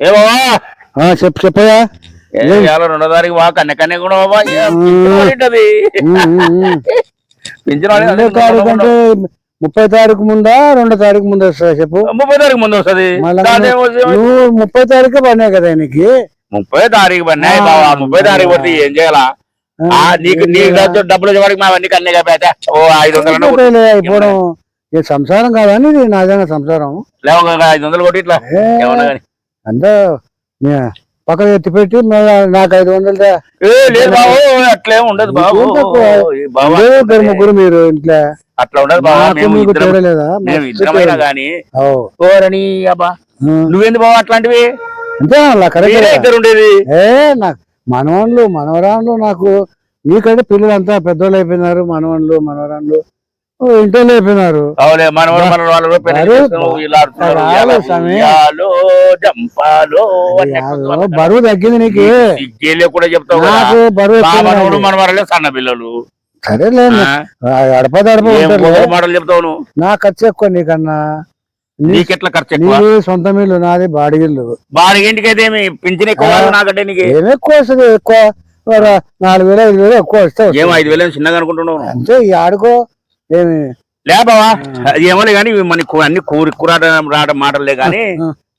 ఏ బాబా చెప్పు చెప్పయా రెండో తారీఖు బా కన్నె కన్నె కూడా బాబా ముప్పై తారీఖు ముందా రెండో తారీఖు ముందు వస్తుందా చెప్పు? ముప్పై తారీఖు ముందు వస్తుంది. నువ్వు ముప్పై తారీఖు పడినాయి కదా నీకు? ముప్పై తారీఖు పడినాయి బాబా ముప్పై తారీఖు పడితే ఏం చేయాలా? నీకు నీ దగ్గర డబ్బులు వచ్చేవాడికి మా అవన్నీ కన్నె కాబట్టి ఓ ఐదు వందలు సంసారం కాదా ఇది నాదైనా సంసారం. లేవు ఐదు వందలు కొట్టి ఇట్లా. ఏమన్నా కానీ. అంటే పక్కన ఎత్తి పెట్టి మళ్ళా నాకు ఐదు వందలు అట్లేం ఉండదు బాబు. ముగ్గురు మీరు ఇంట్లో. అట్లా ఉండదు బాబా. గానీ. ఓరని అబ్బా. నువ్వేంది బాబా అట్లాంటివి? అంతే ఇద్దరు ఉండేది. ఏ నాకు మనవాళ్ళు మనవరాళ్ళు నాకు నీకంటే పిల్లలు అంతా పెద్దోళ్ళు అయిపోయినారు మనవాళ్ళు మనవరాళ్ళు. మన వాళ్ళు. బరువు తగ్గింది నీకు. కూడా చెప్తావు మనవడు. మన వాళ్ళే సన్న పిల్లలు. సరేలే ఆ? అడప దడప మాటలు చెప్తావు నువ్వు? నా ఖర్చు ఎక్కువ నీకన్నా. నీకెట్లా ఖర్చు ఎక్కువ? సొంత ఇల్లు నాది బాడిగిల్లు ఇంటికైతే ఏమి? పింఛన్ ఎక్కువ నాకంటే నీకు? ఏమి ఎక్కువ వస్తుంది? ఎక్కువ నాలుగు వేలు ఐదు వేలు ఎక్కువ వస్తే వస్తుంది. ఏం ఐదు వేలు చిన్నగా అనుకుంటున్నావు? అంతే ఈ ఆడుకో. ఏమి? లే బావా అది ఏమోలే కానీ ఇవి మన కు- అన్ని కూరి కూరాట రాట మాటలే కానీ.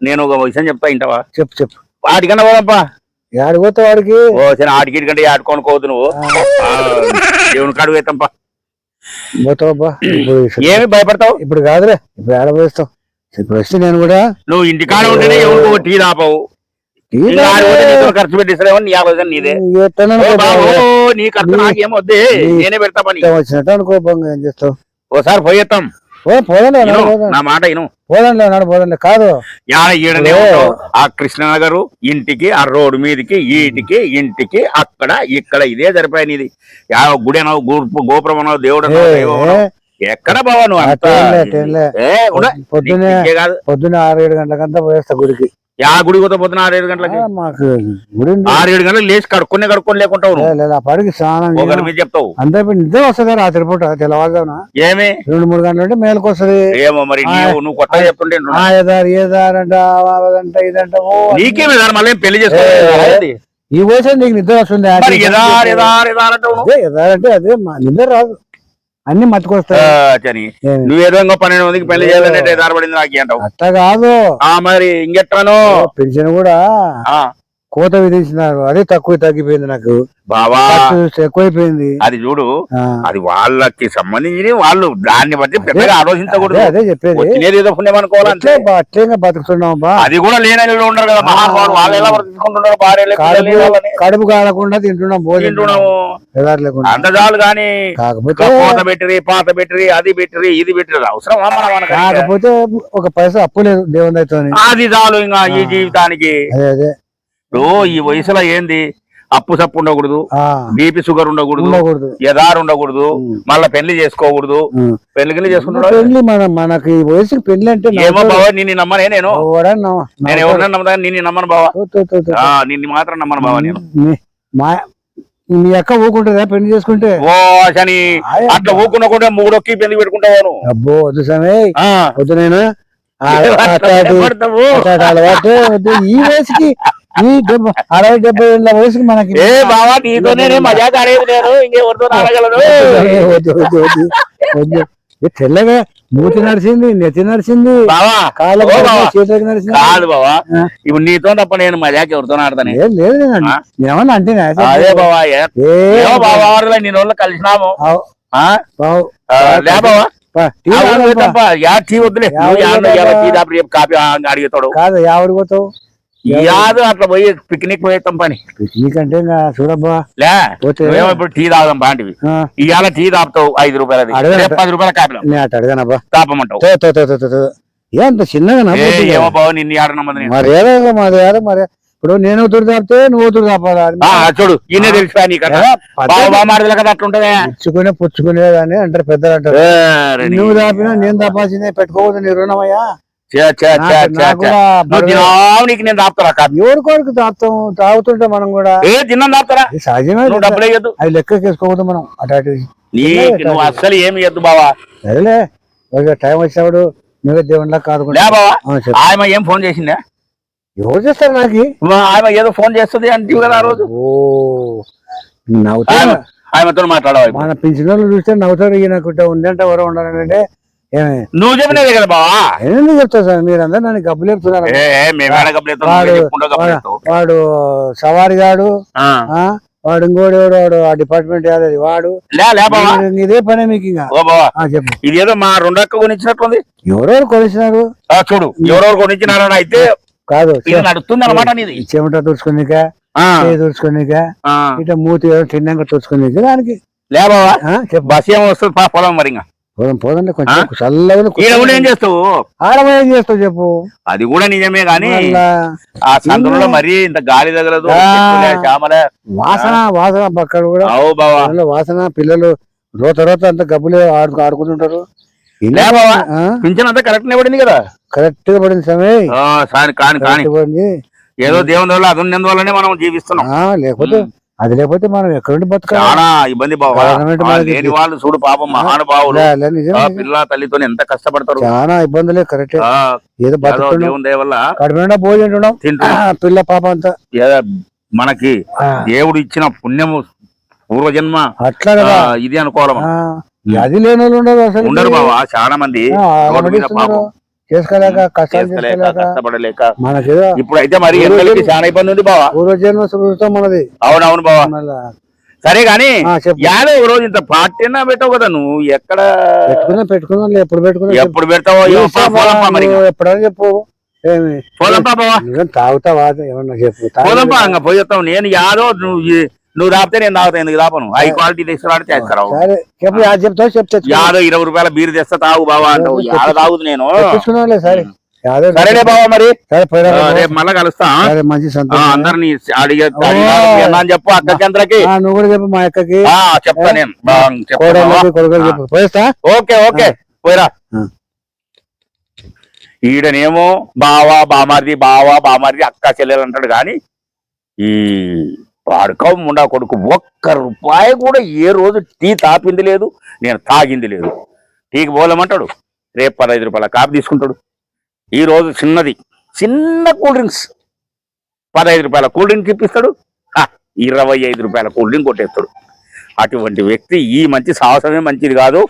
నేను ఒక విషయం చెప్తా ఇంటవా చెప్పు చెప్పు. వాటికన్నా పోదప్పా ఆడిపోతే వాడికి ఓ సరే ఆడికి కంటే ఆడుకోని పోదు నువ్వు. దేవుని కాడు పోతావబ్బా ఏమి భయపడతావు? ఇప్పుడు కాదులే ఇప్పుడు ఆడపోయిస్తాం ఇప్పుడు వస్తే నేను కూడా నువ్వు ఇంటికాడ ఉంటేనే ఎవరికి టీ దాపవు ఖర్చు నీ ఓ అనుకో బాబు, బాబు. నీ ఖర్చు నాకేం వద్దే నీ- నేనే పెడతా పని. ఇష్టం వచ్చినట్టు అనుకో బంగ ఏం చేస్తావు? ఓసారి పోయేస్తాం ఓ పోదండి నా మాట ఇను. పోదండి కాదు. ఆ కృష్ణనగరు ఇంటికి ఆ రోడ్డు మీదకి ఈటికి ఇంటికి అక్కడ ఇక్కడ ఇదే సరిపోయి నీది. యా గుడి గోపు- గోపురం అనవు దేవుడు. ఎక్కడ బావా నువ్వు అంతా? పొద్దునే పొద్దున్న ఆరు ఏడు గంటలకంతా పోయేస్తా గుడికి. యా గుడి పోతే పొద్దున ఆరేడు గంటలకి? ఆ, మాకు గుడి ఉంది. ఆరేడు గంటలకు లేచి కడుక్కునే కడుక్కొని లేకుంటావు లేదు పడికి స్నానం. మీద చెప్తావు. అంతే నిద్ర వస్తుంది రాత్రి పూట తెల్లవారుజామున. ఏమి? రెండు మూడు గంటల నుండి మేలకు వస్తుంది. ఏమో మరి నీవు నువ్వు కొత్తగా చెప్తుంటే ఏదారు ఏదారు అంట ఇదంట నీకేమి మళ్ళీ పెళ్ళి చేసుకోవాలి ఈ వయసు నీకు నిద్ర వస్తుంది ఎదార్ ఎదార్ ఎదారంటే అదే నిద్ర రాదు. అన్ని మట్టుకొస్తాయి? నువ్వేదో ఇంకో పన్నెండు మందికి పెళ్ళి చేయాలంటే ఎదారు పడింది నాకు అంటావు. అట్లా కాదు. ఆ మరి ఇంకెట్టాను పెన్షన్ కూడా. కోత విధించినారు అదే తక్కువ తగ్గిపోయింది నాకు. బావా ఖర్చు ఎక్కువైపోయింది. అది చూడు అది వాళ్ళకి సంబంధించి వాళ్ళు దాన్ని బట్టి పెద్దగా ఆలోచించకూడదు. అదే చెప్పేది. ఏదో అట్లేగా బతుకుతున్నాం బా అది కూడా లేని ఉండరు కదా వాళ్ళు ఎలా బ్రతికుంటున్నారు భార్య కడుపు కాలకుండా తింటున్నాం తింటున్నాము. అంత చాలు కానీ కాకపోతే పాత బెటరీ పాత బెటరీ అది బెటరీ ఇది మన మనకి కాకపోతే ఒక పైసా అప్పు లేదు దేవుని అది చాలు ఇంకా ఈ జీవితానికి. అదే అదే. ఓ ఈ వయసులో ఏంది? అప్పు సప్పు ఉండకూడదు బీపీ షుగర్ ఉండకూడదు ఎదారు ఉండకూడదు. మళ్ళా పెళ్ళి చేసుకోకూడదు. పెళ్ళి గిల్లి చేసుకుంటున్నాడు మనకి ఈ వయసుకి పెళ్ళి అంటే ఏమో బావా నిన్ను నమ్మనే నేను. నేను ఎవరినైనా నమ్మదా నిన్ను నమ్మను బావా. నిన్ను మాత్రం నమ్మను బావా నేను. మా అక్క ఊకుంటుందా పెళ్ళి చేసుకుంటే? ఓ శని అట్లా ఊకున్నకుండా మూడొక్కి పెళ్ళి పెట్టుకుంటావాను అబ్బో వద్దు సమయ ఆ. వద్దు నేను. ఈ వయసుకి అరవై డెబ్బై ఏళ్ళ వయసుకి మనకి ఏ బావా నీతోనే నేను మజాక్ ఆడేది నేను. ఇంకెవరితో ఆడగలను తెల్లగా మూతి నడిచింది నెత్తి నడిచింది. చేతులకు నడిచింది. కాదు బావా. ఇప్పుడు నీతో తప్ప నేను మజాక్ ఎవరితో ఆడతానే. లేదు అంటే అదే బావా. ఏమో బావా. కలిసినాము. లే బావా. టీ వద్దులే. కాపీ అడిగేతాడు. కాదు యావడి పోతావు. యాదు అట్లా పోయి పిక్నిక్ పోయేస్తాం పని. నీకంటే ఇంకా చూడబ్బా. లే ఇప్పుడు టీ తాగుదాం బాంటివి ఇవాళ టీ తాపుతావు ఐదు రూపాయలది. అడగను. రేపు పది రూపాయల కాపీ అటు అడగానబ్బా తాపమంటావు. తో, తో, తో, తో, తో, తో. ఏ అంత చిన్నగా నా ఏ, బుద్ధి ఏమో కదా. బావ నిన్ను ఆడనమ్మది మరి ఏదో మరి. ఇప్పుడు నేను ఉతురు తాపితే నువ్వు ఉతురు తాపాలా? చూడు ఈయనే తెలిసిపోయా కదా అట్లుంటదే. పుచ్చుకునే పుచ్చుకునేది అని అంటారు పెద్దలు అంటారు. నువ్వు తాపినా నేను తాపాల్సిందే పెట్టుకోవద్దు నీ రుణమయ్యా. నాకు- నువ్వు నేను తాపుతారా కాపీ ఎవరి కొరకు తాపుతాం తాగుతుంటే మనం కూడా. ఏ తిన్నా తాపుతారా ఇది సహజమే నువ్వు డబ్బులు వేయద్దు అది లెక్కకి వేసుకోవద్దు మనం. అటు నీకు నువ్వు అస్సలు ఏమి ఇవ్వద్దు బావా. ఎవరు చేస్తారు నాకు? ఆమె ఏదో ఫోన్ చేస్తుంది అంటే కదా ఆ రోజు. ఓ నవ్వుతా ఆమె ఆమెతో మాట్లాడవాలి మన పింఛన్ చూస్తే నవ్వుతారు ఈయనకుంట ఉందంటే ఎవరో ఉండాలంటే నువ్వు చెప్పినదే కదా బావా? ఎందుకు చెప్తా సార్? మీరు అందరూ నన్ను గబ్బులు చెప్తున్నారు వాడు-. వాడు సవారి గాడు వాడు ఇంకోడు ఎవడు? వాడు ఆ డిపార్ట్మెంట్ యాదది. వాడు ఇదే పనే మీకు ఇంకా. చెప్పు. ఇదేదో మా రెండక్క కొనిచ్చినట్లుంది ఎవరెవరు ఆ, చూడు ఎవరెవరు కొనిచ్చినారని అయితే కాదు ఇది నడుస్తుంది అనమాట చెమట తుడుచుకోనిక తుడుచుకోనిక. ఇట్లా మూతి ఏదో తిన్నాక తుడుచుకోనిక దానికి. లే బావా. ఆ, చెప్పు. బస్ ఏమో వస్తుంది పా పొలం మరి ఇంకా. పోదాం పోదండి కొంచెం చల్లగా ఈడ కూడా ఏం చేస్తావు? ఆడమ ఏం చేస్తావు చెప్పు. అది కూడా నిజమే గాని ఆ సందులో మరి ఇంత గాలి తగలదు చామలే. వాసన వాసన పక్కన కూడా. అవు బావా. వాసన పిల్లలు రోత రోత అంత గబ్బులు ఆడు ఆడుకుంటుంటారు. లే బావా పింఛన్ అంతా కరెక్ట్ పడింది కదా? కరెక్ట్గా పడింది సమయం కాని కాని. ఏదో దేవుని వల్ల అది వల్లనే మనం జీవిస్తున్నాం. లేకపోతే అది లేకపోతే మనం ఎక్కడుండి బతకాలి? చాలా ఇబ్బంది బావా గవర్నమెంట్ ఆ మనకి? లేని వాళ్ళు చూడు పాపం మహానుభావులు. లే, లే, నిజం, ఆ నిజం. పిల్ల తల్లితో ఎంత కష్టపడతారు? చాలా ఇబ్బందులే కరెక్ట్. ఆ, ఏదో ఏదో బతుకుతున్నాం. దేవుని దయ వల్ల కడుపు భోజనం తింటున్నాం. పిల్ల పాప అంతా. ఏదో మనకి ఆ, దేవుడు ఇచ్చిన పుణ్యము పూర్వజన్మ. అట్లా ఆ, కదా ఇది అనుకోవాలి మనం. అది లేని వాళ్ళు ఉండరు అసలు ఉండరు బావా చాలా మంది. ఆ, రోడ్డు మీద ఆడబడిస్తున్నారు. పాపం. చేసుకోలేక కష్టాలు చేసుకోలేక చేసుకోలేక కష్టపడలేక. మనకేదో ఇప్పుడైతే మరి ఎండలకి చాలా ఇబ్బంది ఉంది బావా. పూర్వజన్మ సుకృతం మనది అవునవును బావా. సరే గాని యాదో ఒక రోజు ఇంత పార్టీనా పెట్టావు కదా నువ్వు? ఎక్కడ పెట్టుకున్నా పెట్టుకున్నా ఎప్పుడు పెట్టుకున్నా. ఎప్పుడు పెడతావో ఎప్పుడైనా చెప్పు. పోదాంపా బావా. తాగుతావా? ఏమన్నా చెప్పు. ఇంకా పోయేస్తావు నేను యాదో నువ్వు నువ్వు తాపితే నేను తాగుతా ఎందుకు తాపను హై క్వాలిటీ తీసుకురాడు యా చెప్తావు చెప్తా యాదో ఇరవై రూపాయల బీరు తెస్తా తాగు బావా అంటావు. యాద తాగుదు నేను. సరేలే బావా మరి. రేపు మళ్ళా కలుస్తా అందరినీ అడిగే అని చెప్పు అక్క చంద్రకి. ఆ, నువ్వు కూడా చెప్పు మా అక్కకి. చెప్తా నేను. చెప్తా ఓకే ఓకే. పోయిరా. ఈడనేమో బావా బామారిది బావా బామారిది అక్క చెల్లెలు అంటాడు కానీ ఈ వాడుకో ముండా కొడుకు. ఒక్క రూపాయి కూడా ఏ రోజు టీ తాపింది లేదు నేను తాగింది లేదు. టీకి పోలేమంటాడు రేపు పదహైదు రూపాయల కాపీ తీసుకుంటాడు. ఈ రోజు చిన్నది. చిన్న కూల్ డ్రింక్స్. పదహైదు రూపాయల కూల్ డ్రింక్ ఇప్పిస్తాడు. ఇరవై ఐదు రూపాయల కూల్ డ్రింక్ కొట్టేస్తాడు. అటువంటి వ్యక్తి ఈ మంచి సాహసమే మంచిది కాదు.